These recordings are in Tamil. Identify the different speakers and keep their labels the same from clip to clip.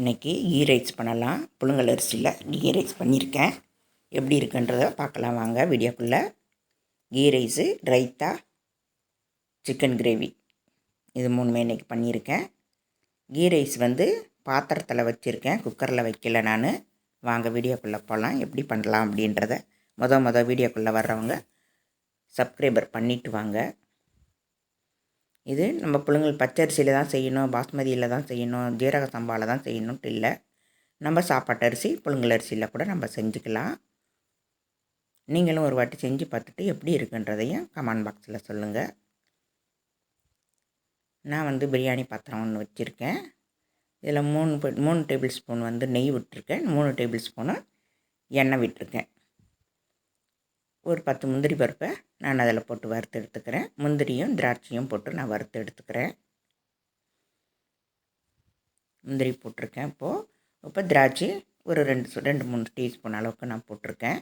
Speaker 1: இன்றைக்கி கீ ரைஸ் பண்ணலாம். புழுங்கல் அரிசியில் கீ ரைஸ் பண்ணியிருக்கேன். எப்படி இருக்குன்றத பார்க்கலாம் வாங்க வீடியோக்குள்ளே. Ghee rice raita chicken gravy இது மூணுமே இன்றைக்கி பண்ணியிருக்கேன். கீ ரைஸ் வந்து பாத்திரத்தில் வச்சுருக்கேன். குக்கரில் வைக்கல நான். வாங்க வீடியோக்குள்ளே போகலாம் எப்படி பண்ணலாம் அப்படின்றத மொதல் மொதல் வீடியோக்குள்ளே வர்றவங்க சப்ஸ்கிரைபர் பண்ணிவிட்டு வாங்க. இது நம்ம புழுங்கல் பச்சரிசியில் தான் செய்யணும் பாஸ்மதியில் தான் செய்யணும் ஜீரக சம்பாவில் தான் செய்யணுன்ட்டு இல்லை. நம்ம சாப்பாட்டு அரிசி புழுங்கல் அரிசியில் கூட நம்ம செஞ்சுக்கலாம். நீங்களும் ஒரு வாட்டி செஞ்சு பார்த்துட்டு எப்படி இருக்குன்றதையும் கமெண்ட் பாக்ஸில் சொல்லுங்கள் நான் வந்து பிரியாணி பாத்திரம் ஒன்று வச்சுருக்கேன். இதில் மூணு மூணு டேபிள் ஸ்பூன் வந்து நெய் விட்டுருக்கேன். மூணு டேபிள் ஸ்பூனு எண்ணெய் விட்டுருக்கேன். ஒரு பத்து முந்திரி பருப்பை நான் அதில் போட்டு வறுத்து எடுத்துக்கிறேன். முந்திரியும் திராட்சையும் போட்டு நான் வறுத்து எடுத்துக்கிறேன். முந்திரி போட்டிருக்கேன் இப்போது இப்போ திராட்சை ஒரு ரெண்டு ரெண்டு மூணு டீஸ்பூன் அளவுக்கு நான் போட்டிருக்கேன்.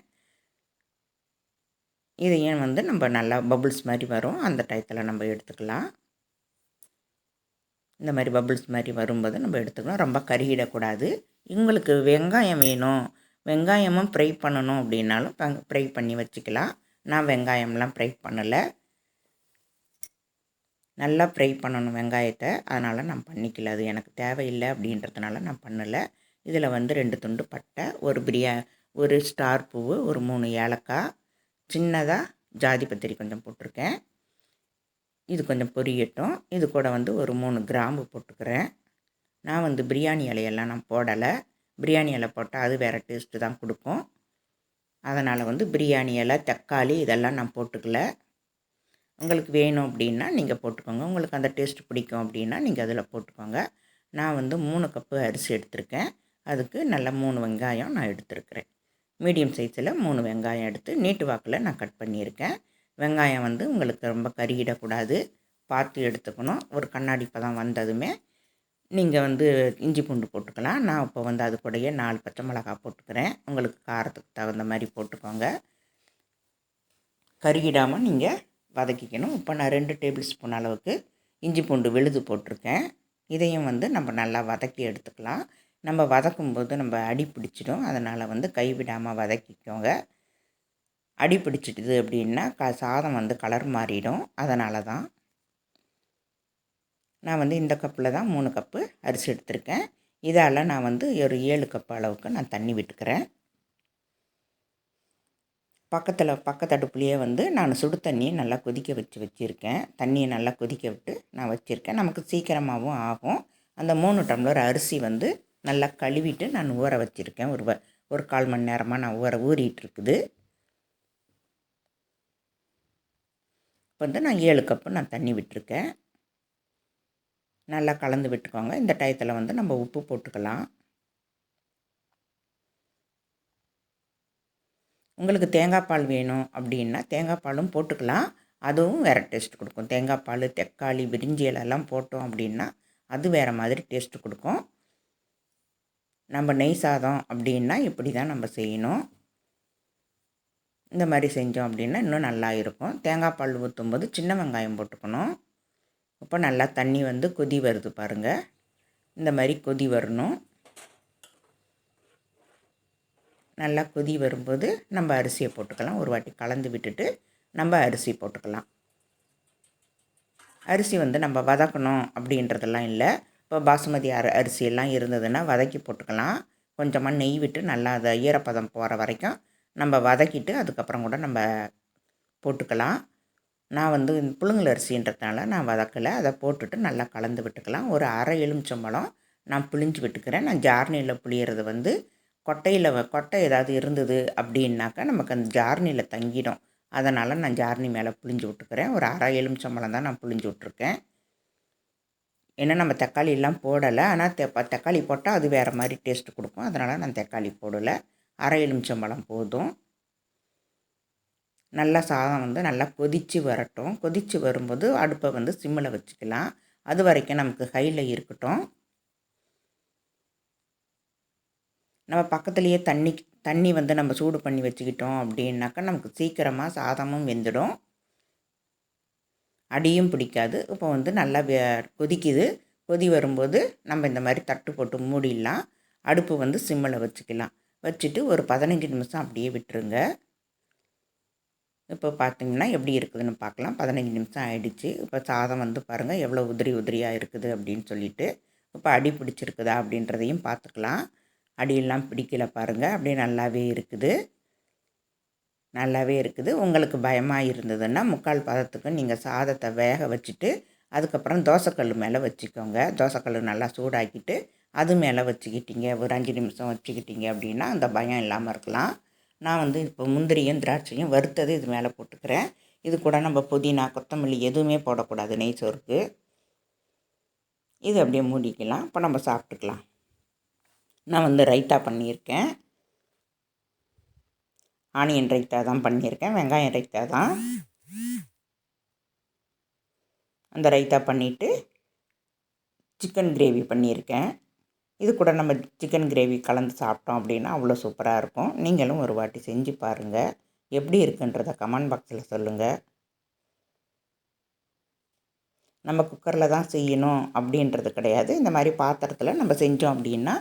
Speaker 1: இதையும் வந்து நம்ம நல்லா பபுள்ஸ் மாதிரி வரும். அந்த டயத்தில் நம்ம எடுத்துக்கலாம். இந்த மாதிரி பபுள்ஸ் மாதிரி வரும்போது நம்ம எடுத்துக்கலாம். ரொம்ப கருகிடக்கூடாது. உங்களுக்கு வெங்காயம் வேணும். வெங்காயமும் ஃப்ரை பண்ணணும் அப்படின்னாலும் ஃப்ரை பண்ணி வச்சுக்கலாம். நான் வெங்காயம்லாம் ஃப்ரை பண்ணலை. நல்லா ஃப்ரை பண்ணணும் வெங்காயத்தை. அதனால் நான் பண்ணிக்கல. அது எனக்கு தேவையில்லை அப்படின்றதுனால நான் பண்ணலை. இதில் வந்து ரெண்டு துண்டு பட்டை ஒரு பிரியா ஒரு ஸ்டார் பூவு ஒரு மூணு ஏலக்காய். சின்னதாக ஜாதி பத்திரி கொஞ்சம் போட்டிருக்கேன். இது கொஞ்சம் பொரியட்டும். இது கூட வந்து ஒரு மூணு கிராம்பு போட்டுக்கிறேன். நான் வந்து பிரியாணி இலையெல்லாம் நான் போடலை. பிரியாணி இலை போட்டால் அது வேறு டேஸ்ட்டு தான் கொடுக்கும். அதனால் வந்து பிரியாணி இலை தக்காளி இதெல்லாம் நான் போட்டுக்கல. உங்களுக்கு வேணும் அப்படின்னா நீங்கள் போட்டுக்கோங்க. உங்களுக்கு அந்த டேஸ்ட் பிடிக்கும் அப்படின்னா நீங்கள் அதில் போட்டுக்கோங்க. நான் வந்து மூணு கப்பு அரிசி எடுத்திருக்கேன். அதுக்கு நல்ல மூணு வெங்காயம் நான் எடுத்திருக்கிறேன். மீடியம் சைஸில் மூணு வெங்காயம் எடுத்து நீட்டு வாக்கில் நான் கட் பண்ணியிருக்கேன். வெங்காயம் வந்து உங்களுக்கு ரொம்ப கருகிடக்கூடாது. பார்த்து எடுத்துக்கணும். ஒரு கண்ணாடி பதம் வந்ததுமே நீங்கள் வந்து இஞ்சி பூண்டு போட்டுக்கலாம். நான் இப்போ வந்து அது கூடயே நாலு பச்சை மிளகா போட்டுக்கிறேன். உங்களுக்கு காரத்துக்கு தகுந்த மாதிரி போட்டுக்கோங்க. கருகிடாமல் நீங்கள் வதக்கிக்கணும். இப்போ நான் ரெண்டு டேபிள் ஸ்பூன் அளவுக்கு இஞ்சி பூண்டு விழுது போட்டிருக்கேன். இதையும் வந்து நம்ம நல்லா வதக்கி எடுத்துக்கலாம். நம்ம வதக்கும்போது நம்ம அடி பிடிச்சிடும். அதனால் வந்து கைவிடாமல் வதக்கிக்கோங்க. அடி பிடிச்சிட்டுது அப்படின்னா க சாதம் வந்து கலர் மாறிடும். அதனால தான் நான் வந்து இந்த கப்பில் தான் மூணு கப்பு அரிசி எடுத்திருக்கேன். இதால் நான் வந்து ஒரு ஏழு கப் அளவுக்கு நான் தண்ணி விட்டுக்கிறேன். பக்கத்தில் பக்கத்தடுப்புலேயே வந்து நான் சுடு தண்ணியை நல்லா கொதிக்க வச்சு வச்சுருக்கேன். தண்ணியை நல்லா கொதிக்க விட்டு நான் வச்சுருக்கேன். நமக்கு சீக்கிரமாகவும் ஆகும். அந்த மூணு டம்ளர் அரிசி வந்து நல்லா கழுவிட்டு நான் ஊற வச்சுருக்கேன். ஒரு ஒரு கால் மணி நேரமாக நான் ஊற ஊறிட்டுருக்குது இப்போ வந்து நான் ஏழு கப்பு நான் தண்ணி விட்டுருக்கேன். நல்லா கலந்து விட்டுக்கோங்க. இந்த டயத்தில் வந்து நம்ம உப்பு போட்டுக்கலாம். உங்களுக்கு தேங்காய் பால் வேணும் அப்படின்னா தேங்காய் பாலும் போட்டுக்கலாம். அதுவும் வேறு டேஸ்ட் கொடுக்கும். தேங்காய் பால் தக்காளி பிரிஞ்சி இலெல்லாம் போட்டோம் அப்படின்னா அது வேறு மாதிரி டேஸ்ட்டு கொடுக்கும். நம்ம நெய் சாதம் அப்படின்னா இப்படி தான் நம்ம செய்யணும். இந்த மாதிரி செஞ்சோம் அப்படின்னா இன்னும் நல்லா இருக்கும். தேங்காய் பால் ஊற்றும்போது சின்ன வெங்காயம் போட்டுக்கணும். இப்போ நல்லா தண்ணி வந்து கொதி வருது பாருங்கள் இந்த மாதிரி கொதி வரணும். நல்லா கொதி வரும்போது நம்ம அரிசியை போட்டுக்கலாம். ஒரு வாட்டி கலந்து விட்டுட்டு நம்ம அரிசி போட்டுக்கலாம். அரிசி வந்து நம்ம வதக்கணும் அப்படின்றதெல்லாம் இல்லை. இப்போ பாசுமதி அரி அரிசியெல்லாம் இருந்ததுன்னா வதக்கி போட்டுக்கலாம். கொஞ்சமாக நெய் விட்டு நல்லா அதை ஈரப்பதம் போகிற வரைக்கும் நம்ம வதக்கிட்டு அதுக்கப்புறம் கூட நம்ம போட்டுக்கலாம். நான் வந்து புழுங்கல் அரிசின்றதுனால நான் வதக்கலை. அதை போட்டுட்டு நல்லா கலந்து விட்டுக்கலாம். ஒரு அரை எலுமிச்சம்பழம் நான் புளிஞ்சு விட்டுக்கிறேன். நான் ஜார்னியில் புளியறது வந்து கொட்டையில் கொட்டை ஏதாவது இருந்தது அப்படின்னாக்கா நமக்கு அந்த ஜார்னியில் தங்கிடும். அதனால் நான் ஜார்னி மேலே புளிஞ்சு விட்டுக்கிறேன். ஒரு அரை எலுமிச்சம்பழம் தான் நான் புளிஞ்சு விட்ருக்கேன் ஏன்னா நம்ம தக்காளி எல்லாம் போடலை. ஆனால் தெ தக்காளி போட்டால் அது வேறு மாதிரி டேஸ்ட்டு கொடுக்கும். அதனால் நான் தக்காளி போடலை. அரை எலுமிச்சம்பழம் போதும். நல்லா சாதம் வந்து நல்லா கொதித்து வரட்டும். கொதித்து வரும்போது அடுப்பை வந்து சிம்மில் வச்சுக்கலாம். அது வரைக்கும் நமக்கு ஹையில் இருக்கட்டும். நம்ம பக்கத்துலேயே தண்ணி தண்ணி வந்து நம்ம சூடு பண்ணி வச்சுக்கிட்டோம் அப்படின்னாக்கா நமக்கு சீக்கிரமாக சாதமும் வெந்துடும். அடியும் பிடிக்காது. இப்போ வந்து நல்லா கொதிக்குது. கொதி வரும்போது நம்ம இந்த மாதிரி தட்டு போட்டு மூடிடலாம். அடுப்பு வந்து சிம்மில் வச்சுக்கலாம். வச்சுட்டு ஒரு பதினஞ்சு நிமிஷம் அப்படியே விட்டுருங்க. இப்போ பார்த்திங்கன்னா எப்படி இருக்குதுன்னு பார்க்கலாம். பதினஞ்சு நிமிஷம் ஆகிடுச்சு இப்போ சாதம் வந்து பாருங்கள் எவ்வளோ உதிரி உதிரியாக இருக்குது அப்படின்னு சொல்லிட்டு இப்போ அடி பிடிச்சிருக்குதா அப்படின்றதையும் பார்த்துக்கலாம். அடியெல்லாம் பிடிக்கல பாருங்கள் அப்படியே நல்லாவே இருக்குது. நல்லாவே இருக்குது. உங்களுக்கு பயமாக இருந்ததுன்னா முக்கால் பதத்துக்கு நீங்கள் சாதத்தை வேக வச்சுட்டு அதுக்கப்புறம் தோசைக்கல் மேலே வச்சுக்கோங்க. தோசைக்கல் நல்லா சூடாக்கிட்டு அது மேலே வச்சுக்கிட்டீங்க. ஒரு அஞ்சு நிமிஷம் வச்சுக்கிட்டீங்க அப்படின்னா அந்த பயம் இல்லாமல் இருக்கலாம். நான் வந்து இப்போ முந்திரியும் திராட்சையும் வறுத்தது இது மேலே போட்டுக்கிறேன். இது கூட நம்ம புதினா கொத்தமல்லி எதுவுமே போடக்கூடாது நெய் சோறுக்கு. இது அப்படியே மூடிக்கலாம். இப்போ நம்ம சாப்பிட்டுக்கலாம். நான் வந்து ரைத்தா பண்ணியிருக்கேன். ஆனியன் ரைத்தா தான் பண்ணியிருக்கேன். வெங்காயம் ரைத்தா தான். அந்த ரைத்தா பண்ணிவிட்டு சிக்கன் கிரேவி பண்ணியிருக்கேன். இது கூட நம்ம சிக்கன் கிரேவி கலந்து சாப்பிட்டோம் அப்படின்னா அவ்வளோ சூப்பராக இருக்கும். நீங்களும் ஒரு வாட்டி செஞ்சு பாருங்கள் எப்படி இருக்குன்றத கமெண்ட் பாக்ஸில் சொல்லுங்கள் நம்ம குக்கரில் தான் செய்யணும் அப்படின்றது கிடையாது. இந்த மாதிரி பாத்திரத்தில் நம்ம செஞ்சோம் அப்படின்னா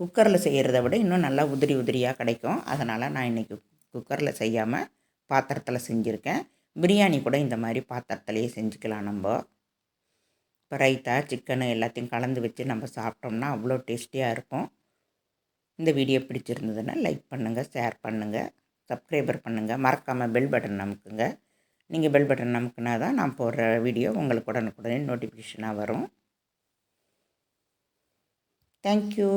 Speaker 1: குக்கரில் செய்கிறத விட இன்னும் நல்லா உதிரி உதிரியாக கிடைக்கும். அதனால் நான் இன்றைக்கி குக்கரில் செய்யாமல் பாத்திரத்தில் செஞ்சுருக்கேன். பிரியாணி கூட இந்த மாதிரி பாத்திரத்துலேயே செஞ்சுக்கலாம் நம்ம. இப்போ ரைத்தா சிக்கனு எல்லாத்தையும் கலந்து வச்சு நம்ம சாப்பிட்டோம்னா அவ்வளோ டேஸ்டியாக இருக்கும். இந்த வீடியோ பிடிச்சிருந்ததுன்னா லைக் பண்ணுங்கள் ஷேர் பண்ணுங்கள் சப்ஸ்கிரைபர் பண்ணுங்கள் மறக்காமல் பெல் பட்டன் நமக்குங்க நீங்கள் பெல் பட்டன் நமக்குனா தான் நான் போடுற வீடியோ உங்களுக்கு உடனுக்குடனே நோட்டிஃபிகேஷனாக வரும். தேங்க்யூ